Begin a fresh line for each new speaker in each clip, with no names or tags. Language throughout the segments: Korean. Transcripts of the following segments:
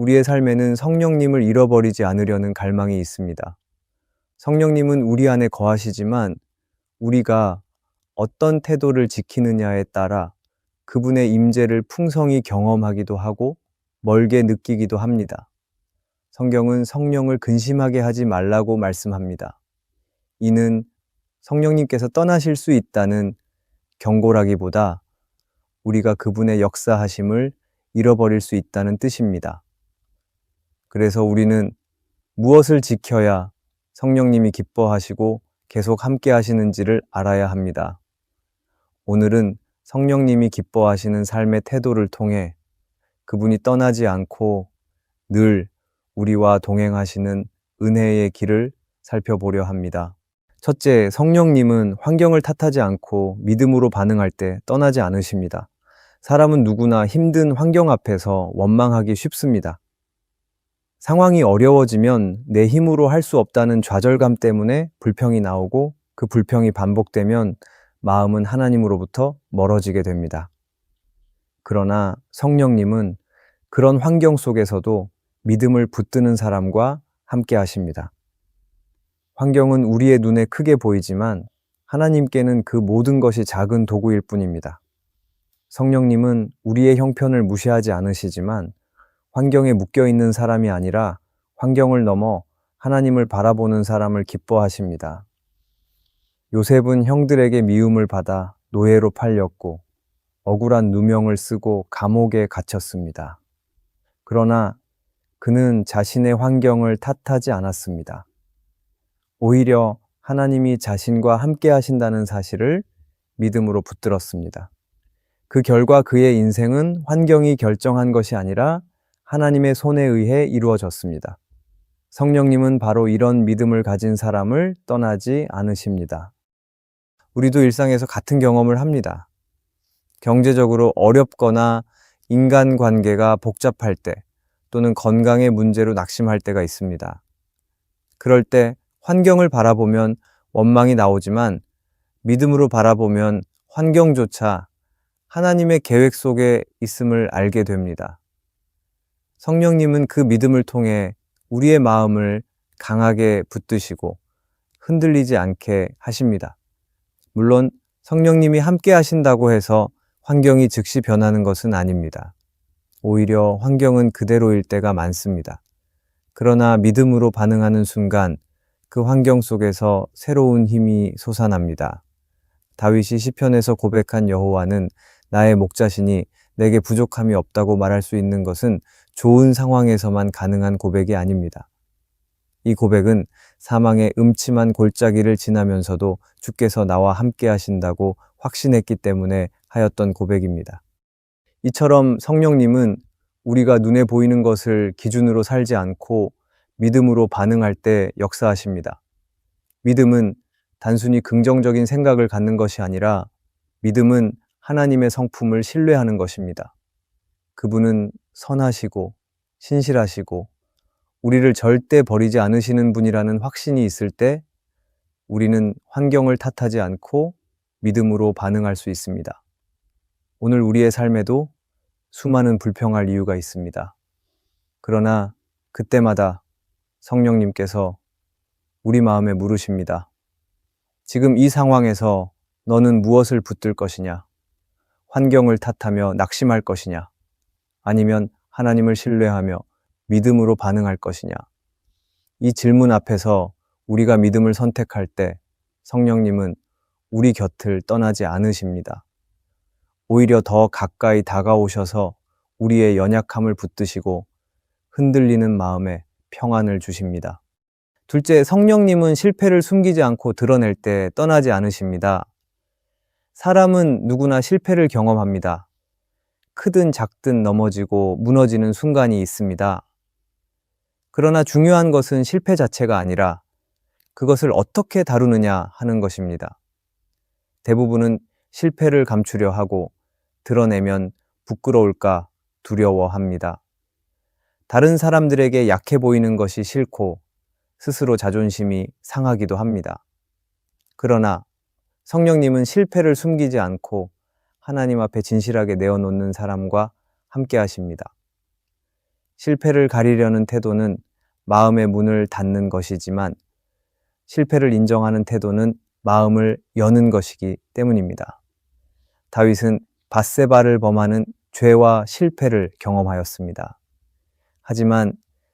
우리의 삶에는 성령님을 잃어버리지 않으려는 갈망이 있습니다. 성령님은 우리 안에 거하시지만 우리가 어떤 태도를 지키느냐에 따라 그분의 임재를 풍성히 경험하기도 하고 멀게 느끼기도 합니다. 성경은 성령을 근심하게 하지 말라고 말씀합니다. 이는 성령님께서 떠나실 수 있다는 경고라기보다 우리가 그분의 역사하심을 잃어버릴 수 있다는 뜻입니다. 그래서 우리는 무엇을 지켜야 성령님이 기뻐하시고 계속 함께 하시는지를 알아야 합니다. 오늘은 성령님이 기뻐하시는 삶의 태도를 통해 그분이 떠나지 않고 늘 우리와 동행하시는 은혜의 길을 살펴보려 합니다. 첫째, 성령님은 환경을 탓하지 않고 믿음으로 반응할 때 떠나지 않으십니다. 사람은 누구나 힘든 환경 앞에서 원망하기 쉽습니다. 상황이 어려워지면 내 힘으로 할 수 없다는 좌절감 때문에 불평이 나오고 그 불평이 반복되면 마음은 하나님으로부터 멀어지게 됩니다. 그러나 성령님은 그런 환경 속에서도 믿음을 붙드는 사람과 함께 하십니다. 환경은 우리의 눈에 크게 보이지만 하나님께는 그 모든 것이 작은 도구일 뿐입니다. 성령님은 우리의 형편을 무시하지 않으시지만 환경에 묶여 있는 사람이 아니라 환경을 넘어 하나님을 바라보는 사람을 기뻐하십니다. 요셉은 형들에게 미움을 받아 노예로 팔렸고 억울한 누명을 쓰고 감옥에 갇혔습니다. 그러나 그는 자신의 환경을 탓하지 않았습니다. 오히려 하나님이 자신과 함께 하신다는 사실을 믿음으로 붙들었습니다. 그 결과 그의 인생은 환경이 결정한 것이 아니라 하나님의 손에 의해 이루어졌습니다. 성령님은 바로 이런 믿음을 가진 사람을 떠나지 않으십니다. 우리도 일상에서 같은 경험을 합니다. 경제적으로 어렵거나 인간 관계가 복잡할 때 또는 건강의 문제로 낙심할 때가 있습니다. 그럴 때 환경을 바라보면 원망이 나오지만 믿음으로 바라보면 환경조차 하나님의 계획 속에 있음을 알게 됩니다. 성령님은 그 믿음을 통해 우리의 마음을 강하게 붙드시고 흔들리지 않게 하십니다. 물론 성령님이 함께 하신다고 해서 환경이 즉시 변하는 것은 아닙니다. 오히려 환경은 그대로일 때가 많습니다. 그러나 믿음으로 반응하는 순간 그 환경 속에서 새로운 힘이 솟아납니다. 다윗이 시편에서 고백한 여호와는 나의 목자시니 내게 부족함이 없다고 말할 수 있는 것은 좋은 상황에서만 가능한 고백이 아닙니다. 이 고백은 사망의 음침한 골짜기를 지나면서도 주께서 나와 함께 하신다고 확신했기 때문에 하였던 고백입니다. 이처럼 성령님은 우리가 눈에 보이는 것을 기준으로 살지 않고 믿음으로 반응할 때 역사하십니다. 믿음은 단순히 긍정적인 생각을 갖는 것이 아니라 믿음은 하나님의 성품을 신뢰하는 것입니다. 그분은 선하시고 신실하시고 우리를 절대 버리지 않으시는 분이라는 확신이 있을 때 우리는 환경을 탓하지 않고 믿음으로 반응할 수 있습니다. 오늘 우리의 삶에도 수많은 불평할 이유가 있습니다. 그러나 그때마다 성령님께서 우리 마음에 물으십니다. 지금 이 상황에서 너는 무엇을 붙들 것이냐? 환경을 탓하며 낙심할 것이냐? 아니면 하나님을 신뢰하며 믿음으로 반응할 것이냐? 이 질문 앞에서 우리가 믿음을 선택할 때 성령님은 우리 곁을 떠나지 않으십니다. 오히려 더 가까이 다가오셔서 우리의 연약함을 붙드시고 흔들리는 마음에 평안을 주십니다. 둘째, 성령님은 실패를 숨기지 않고 드러낼 때 떠나지 않으십니다. 사람은 누구나 실패를 경험합니다. 크든 작든 넘어지고 무너지는 순간이 있습니다. 그러나 중요한 것은 실패 자체가 아니라 그것을 어떻게 다루느냐 하는 것입니다. 대부분은 실패를 감추려 하고 드러내면 부끄러울까 두려워합니다. 다른 사람들에게 약해 보이는 것이 싫고 스스로 자존심이 상하기도 합니다. 그러나 성령님은 실패를 숨기지 않고 하나님 앞에 진실하게 내어놓는 사람과 함께 하십니다. 실패를 가리려는 태도는 마음의 문을 닫는 것이지만 실패를 인정하는 태도는 마음을 여는 것이기 때문입니다. 다윗은 바세바를 범하는 죄와 실패를 경험하였습니다. 하지만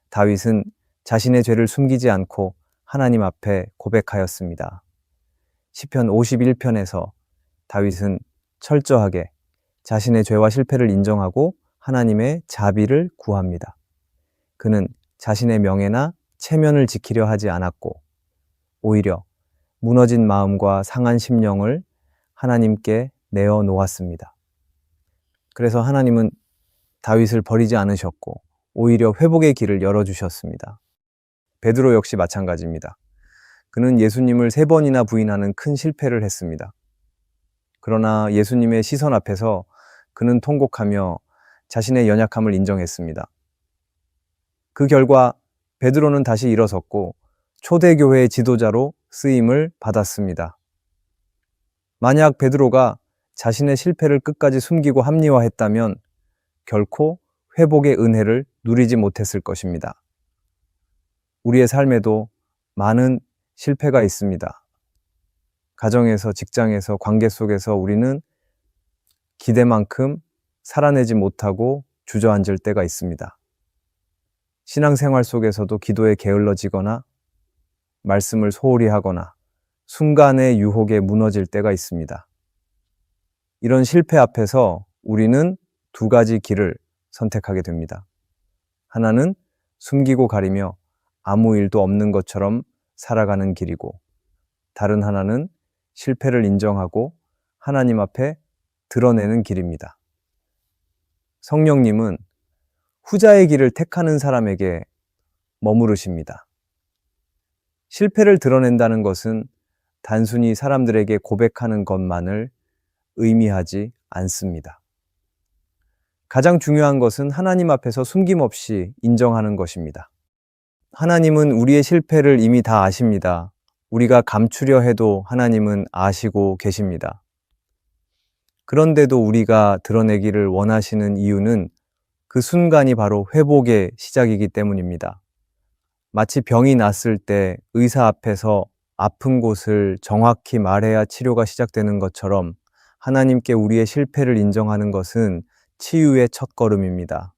다윗은 자신의 죄를 숨기지 않고 하나님 앞에 고백하였습니다. 시편 51편에서 다윗은 철저하게 자신의 죄와 실패를 인정하고 하나님의 자비를 구합니다. 그는 자신의 명예나 체면을 지키려 하지 않았고 오히려 무너진 마음과 상한 심령을 하나님께 내어 놓았습니다. 그래서 하나님은 다윗을 버리지 않으셨고 오히려 회복의 길을 열어 주셨습니다. 베드로 역시 마찬가지입니다. 그는 예수님을 세 번이나 부인하는 큰 실패를 했습니다. 그러나 예수님의 시선 앞에서 그는 통곡하며 자신의 연약함을 인정했습니다. 그 결과 베드로는 다시 일어섰고 초대교회의 지도자로 쓰임을 받았습니다. 만약 베드로가 자신의 실패를 끝까지 숨기고 합리화했다면 결코 회복의 은혜를 누리지 못했을 것입니다. 우리의 삶에도 많은 실패가 있습니다. 가정에서, 직장에서, 관계 속에서 우리는 기대만큼 살아내지 못하고 주저앉을 때가 있습니다. 신앙생활 속에서도 기도에 게을러지거나 말씀을 소홀히 하거나 순간의 유혹에 무너질 때가 있습니다. 이런 실패 앞에서 우리는 두 가지 길을 선택하게 됩니다. 하나는 숨기고 가리며 아무 일도 없는 것처럼 살아가는 길이고, 다른 하나는 실패를 인정하고 하나님 앞에 드러내는 길입니다. 성령님은 후자의 길을 택하는 사람에게 머무르십니다. 실패를 드러낸다는 것은 단순히 사람들에게 고백하는 것만을 의미하지 않습니다. 가장 중요한 것은 하나님 앞에서 숨김없이 인정하는 것입니다. 하나님은 우리의 실패를 이미 다 아십니다. 우리가 감추려 해도 하나님은 아시고 계십니다. 그런데도 우리가 드러내기를 원하시는 이유는 그 순간이 바로 회복의 시작이기 때문입니다. 마치 병이 났을 때 의사 앞에서 아픈 곳을 정확히 말해야 치료가 시작되는 것처럼 하나님께 우리의 실패를 인정하는 것은 치유의 첫걸음입니다.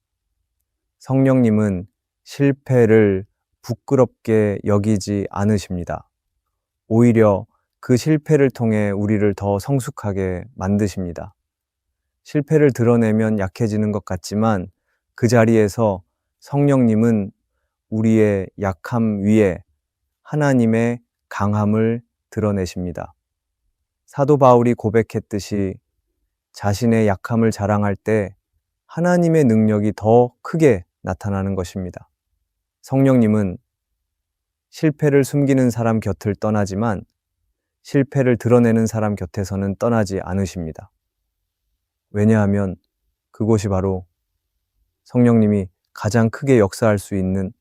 성령님은 실패를 부끄럽게 여기지 않으십니다. 오히려 그 실패를 통해 우리를 더 성숙하게 만드십니다. 실패를 드러내면 약해지는 것 같지만 그 자리에서 성령님은 우리의 약함 위에 하나님의 강함을 드러내십니다. 사도 바울이 고백했듯이 자신의 약함을 자랑할 때 하나님의 능력이 더 크게 나타나는 것입니다. 성령님은 실패를 숨기는 사람 곁을 떠나지만 실패를 드러내는 사람 곁에서는 떠나지 않으십니다. 왜냐하면 그곳이 바로 성령님이 가장 크게 역사할 수 있는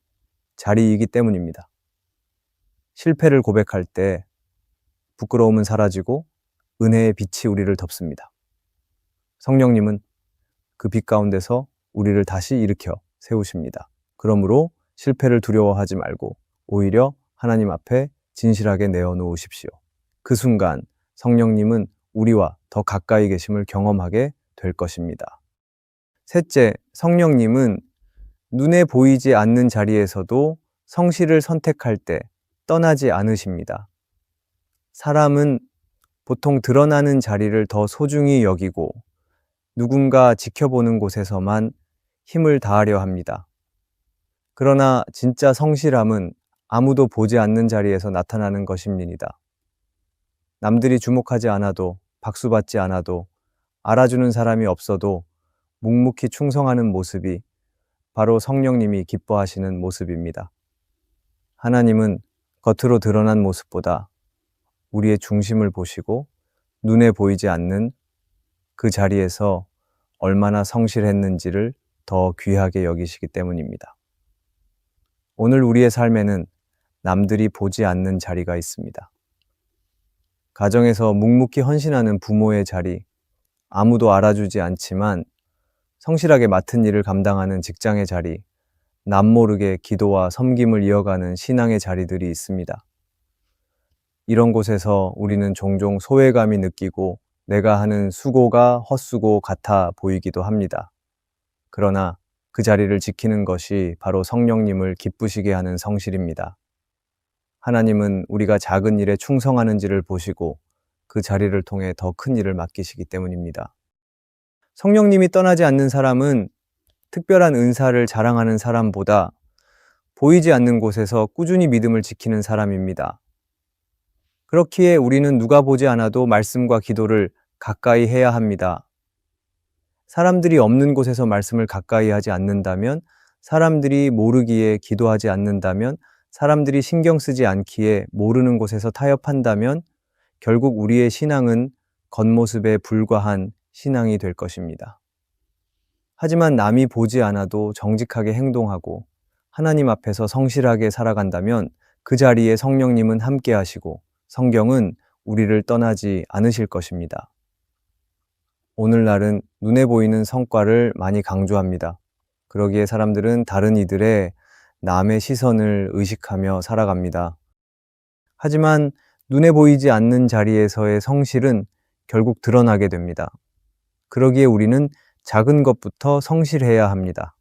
자리이기 때문입니다. 실패를 고백할 때 부끄러움은 사라지고 은혜의 빛이 우리를 덮습니다. 성령님은 그 빛 가운데서 우리를 다시 일으켜 세우십니다. 그러므로 실패를 두려워하지 말고 오히려 하나님 앞에 진실하게 내어놓으십시오. 그 순간 성령님은 우리와 더 가까이 계심을 경험하게 될 것입니다. 셋째, 성령님은 눈에 보이지 않는 자리에서도 성실을 선택할 때 떠나지 않으십니다. 사람은 보통 드러나는 자리를 더 소중히 여기고 누군가 지켜보는 곳에서만 힘을 다하려 합니다. 그러나 진짜 성실함은 아무도 보지 않는 자리에서 나타나는 것입니다. 남들이 주목하지 않아도 박수받지 않아도 알아주는 사람이 없어도 묵묵히 충성하는 모습이 바로 성령님이 기뻐하시는 모습입니다. 하나님은 겉으로 드러난 모습보다 우리의 중심을 보시고 눈에 보이지 않는 그 자리에서 얼마나 성실했는지를 더 귀하게 여기시기 때문입니다. 오늘 우리의 삶에는 남들이 보지 않는 자리가 있습니다. 가정에서 묵묵히 헌신하는 부모의 자리, 아무도 알아주지 않지만 성실하게 맡은 일을 감당하는 직장의 자리, 남모르게 기도와 섬김을 이어가는 신앙의 자리들이 있습니다. 이런 곳에서 우리는 종종 소외감이 느끼고 내가 하는 수고가 헛수고 같아 보이기도 합니다. 그러나 그 자리를 지키는 것이 바로 성령님을 기쁘시게 하는 성실입니다. 하나님은 우리가 작은 일에 충성하는지를 보시고 그 자리를 통해 더 큰 일을 맡기시기 때문입니다. 성령님이 떠나지 않는 사람은 특별한 은사를 자랑하는 사람보다 보이지 않는 곳에서 꾸준히 믿음을 지키는 사람입니다. 그렇기에 우리는 누가 보지 않아도 말씀과 기도를 가까이 해야 합니다. 사람들이 없는 곳에서 말씀을 가까이 하지 않는다면, 사람들이 모르기에 기도하지 않는다면, 사람들이 신경 쓰지 않기에 모르는 곳에서 타협한다면, 결국 우리의 신앙은 겉모습에 불과한 신앙이 될 것입니다. 하지만 남이 보지 않아도 정직하게 행동하고 하나님 앞에서 성실하게 살아간다면 그 자리에 성령님은 함께 하시고 성경은 우리를 떠나지 않으실 것입니다. 오늘날은 눈에 보이는 성과를 많이 강조합니다. 그러기에 사람들은 다른 이들의 남의 시선을 의식하며 살아갑니다. 하지만 눈에 보이지 않는 자리에서의 성실은 결국 드러나게 됩니다. 그러기에 우리는 작은 것부터 성실해야 합니다.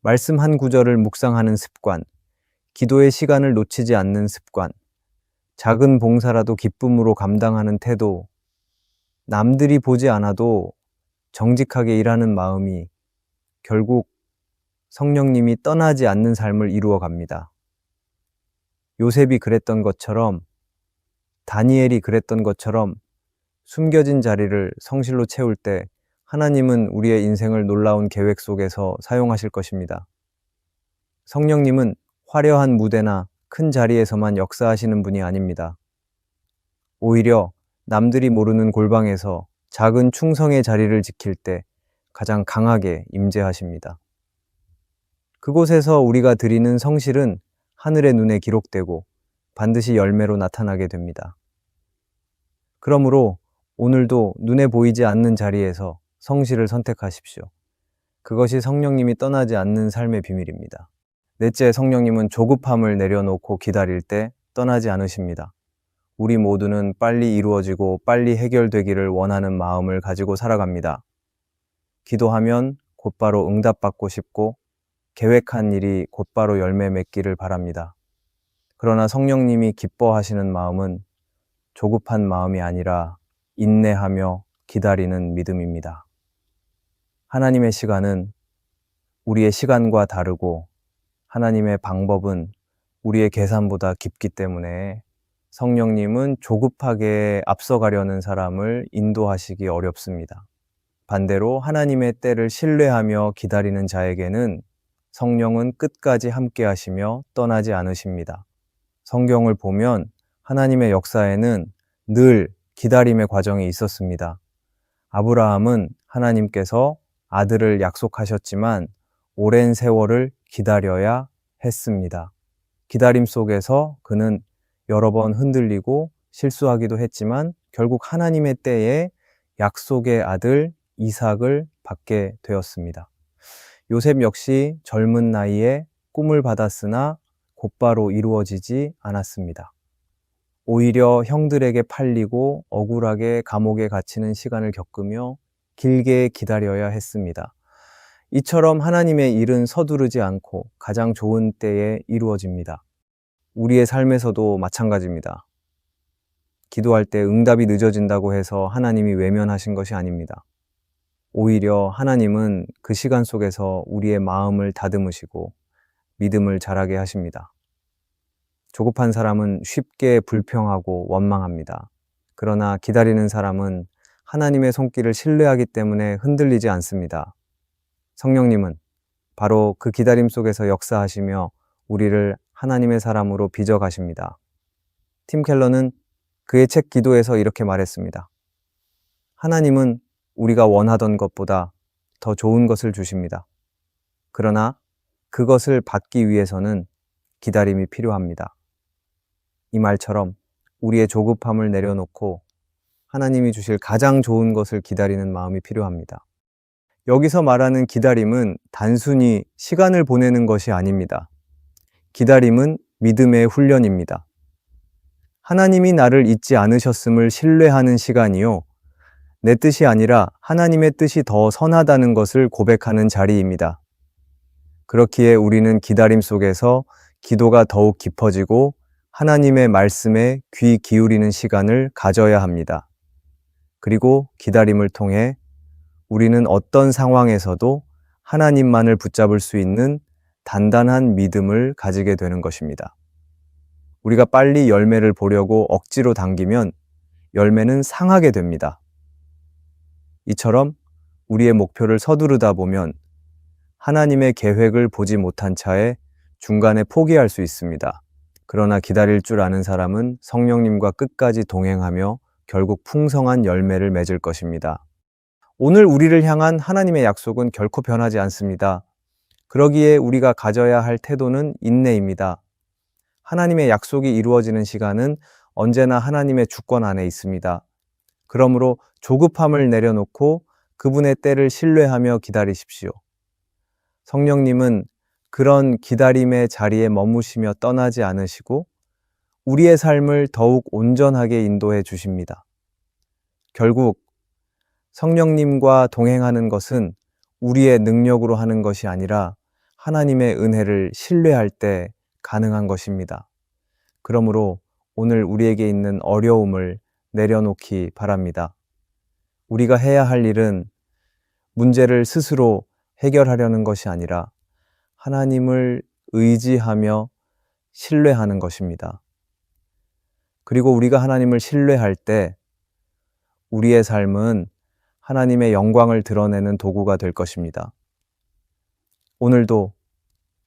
말씀 한 구절을 묵상하는 습관, 기도의 시간을 놓치지 않는 습관, 작은 봉사라도 기쁨으로 감당하는 태도, 남들이 보지 않아도 정직하게 일하는 마음이 결국 성령님이 떠나지 않는 삶을 이루어 갑니다. 요셉이 그랬던 것처럼, 다니엘이 그랬던 것처럼 숨겨진 자리를 성실로 채울 때 하나님은 우리의 인생을 놀라운 계획 속에서 사용하실 것입니다. 성령님은 화려한 무대나 큰 자리에서만 역사하시는 분이 아닙니다. 오히려 남들이 모르는 골방에서 작은 충성의 자리를 지킬 때 가장 강하게 임재하십니다. 그곳에서 우리가 드리는 성실은 하늘의 눈에 기록되고 반드시 열매로 나타나게 됩니다. 그러므로 오늘도 눈에 보이지 않는 자리에서 성실을 선택하십시오. 그것이 성령님이 떠나지 않는 삶의 비밀입니다. 넷째, 성령님은 조급함을 내려놓고 기다릴 때 떠나지 않으십니다. 우리 모두는 빨리 이루어지고 빨리 해결되기를 원하는 마음을 가지고 살아갑니다. 기도하면 곧바로 응답받고 싶고 계획한 일이 곧바로 열매 맺기를 바랍니다. 그러나 성령님이 기뻐하시는 마음은 조급한 마음이 아니라 인내하며 기다리는 믿음입니다. 하나님의 시간은 우리의 시간과 다르고 하나님의 방법은 우리의 계산보다 깊기 때문에 성령님은 조급하게 앞서가려는 사람을 인도하시기 어렵습니다. 반대로 하나님의 때를 신뢰하며 기다리는 자에게는 성령은 끝까지 함께 하시며 떠나지 않으십니다. 성경을 보면 하나님의 역사에는 늘 기다림의 과정이 있었습니다. 아브라함은 하나님께서 아들을 약속하셨지만 오랜 세월을 기다려야 했습니다. 기다림 속에서 그는 여러 번 흔들리고 실수하기도 했지만 결국 하나님의 때에 약속의 아들 이삭을 받게 되었습니다. 요셉 역시 젊은 나이에 꿈을 받았으나 곧바로 이루어지지 않았습니다. 오히려 형들에게 팔리고 억울하게 감옥에 갇히는 시간을 겪으며 길게 기다려야 했습니다. 이처럼 하나님의 일은 서두르지 않고 가장 좋은 때에 이루어집니다. 우리의 삶에서도 마찬가지입니다. 기도할 때 응답이 늦어진다고 해서 하나님이 외면하신 것이 아닙니다. 오히려 하나님은 그 시간 속에서 우리의 마음을 다듬으시고 믿음을 자라게 하십니다. 조급한 사람은 쉽게 불평하고 원망합니다. 그러나 기다리는 사람은 하나님의 손길을 신뢰하기 때문에 흔들리지 않습니다. 성령님은 바로 그 기다림 속에서 역사하시며 우리를 하나님의 사람으로 빚어 가십니다. 팀 켈러는 그의 책 기도에서 이렇게 말했습니다. 하나님은 우리가 원하던 것보다 더 좋은 것을 주십니다. 그러나 그것을 받기 위해서는 기다림이 필요합니다. 이 말처럼 우리의 조급함을 내려놓고 하나님이 주실 가장 좋은 것을 기다리는 마음이 필요합니다. 여기서 말하는 기다림은 단순히 시간을 보내는 것이 아닙니다. 기다림은 믿음의 훈련입니다. 하나님이 나를 잊지 않으셨음을 신뢰하는 시간이요. 내 뜻이 아니라 하나님의 뜻이 더 선하다는 것을 고백하는 자리입니다. 그렇기에 우리는 기다림 속에서 기도가 더욱 깊어지고 하나님의 말씀에 귀 기울이는 시간을 가져야 합니다. 그리고 기다림을 통해 우리는 어떤 상황에서도 하나님만을 붙잡을 수 있는 단단한 믿음을 가지게 되는 것입니다. 우리가 빨리 열매를 보려고 억지로 당기면 열매는 상하게 됩니다. 이처럼 우리의 목표를 서두르다 보면 하나님의 계획을 보지 못한 차에 중간에 포기할 수 있습니다. 그러나 기다릴 줄 아는 사람은 성령님과 끝까지 동행하며 결국 풍성한 열매를 맺을 것입니다. 오늘 우리를 향한 하나님의 약속은 결코 변하지 않습니다. 그러기에 우리가 가져야 할 태도는 인내입니다. 하나님의 약속이 이루어지는 시간은 언제나 하나님의 주권 안에 있습니다. 그러므로 조급함을 내려놓고 그분의 때를 신뢰하며 기다리십시오. 성령님은 그런 기다림의 자리에 머무시며 떠나지 않으시고 우리의 삶을 더욱 온전하게 인도해 주십니다. 결국 성령님과 동행하는 것은 우리의 능력으로 하는 것이 아니라 하나님의 은혜를 신뢰할 때 가능한 것입니다. 그러므로 오늘 우리에게 있는 어려움을 내려놓기 바랍니다. 우리가 해야 할 일은 문제를 스스로 해결하려는 것이 아니라 하나님을 의지하며 신뢰하는 것입니다. 그리고 우리가 하나님을 신뢰할 때 우리의 삶은 하나님의 영광을 드러내는 도구가 될 것입니다. 오늘도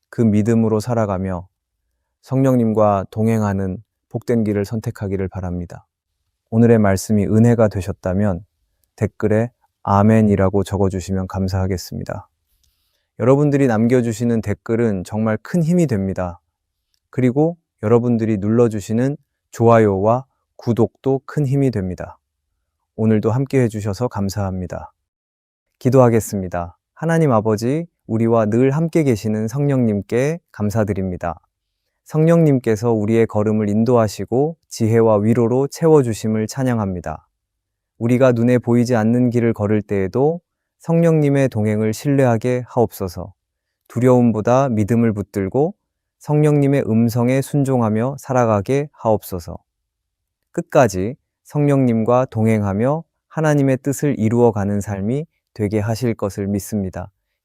그 믿음으로 살아가며 성령님과 동행하는 복된 길을 선택하기를 바랍니다. 오늘의 말씀이 은혜가 되셨다면 댓글에 아멘이라고 적어주시면 감사하겠습니다. 여러분들이 남겨주시는 댓글은 정말 큰 힘이 됩니다. 그리고 여러분들이 눌러주시는 좋아요와 구독도 큰 힘이 됩니다. 오늘도 함께 해주셔서 감사합니다. 기도하겠습니다. 하나님 아버지, 우리와 늘 함께 계시는 성령님께 감사드립니다. 성령님께서 우리의 걸음을 인도하시고 지혜와 위로로 채워주심을 찬양합니다. 우리가 눈에 보이지 않는 길을 걸을 때에도 성령님의 동행을 신뢰하게 하옵소서. 두려움보다 믿음을 붙들고 성령님의 음성에 순종하며 살아가게 하옵소서. 끝까지 성령님과 동행하며 하나님의 뜻을 이루어가는 삶이 되게 하실 것을 믿습니다.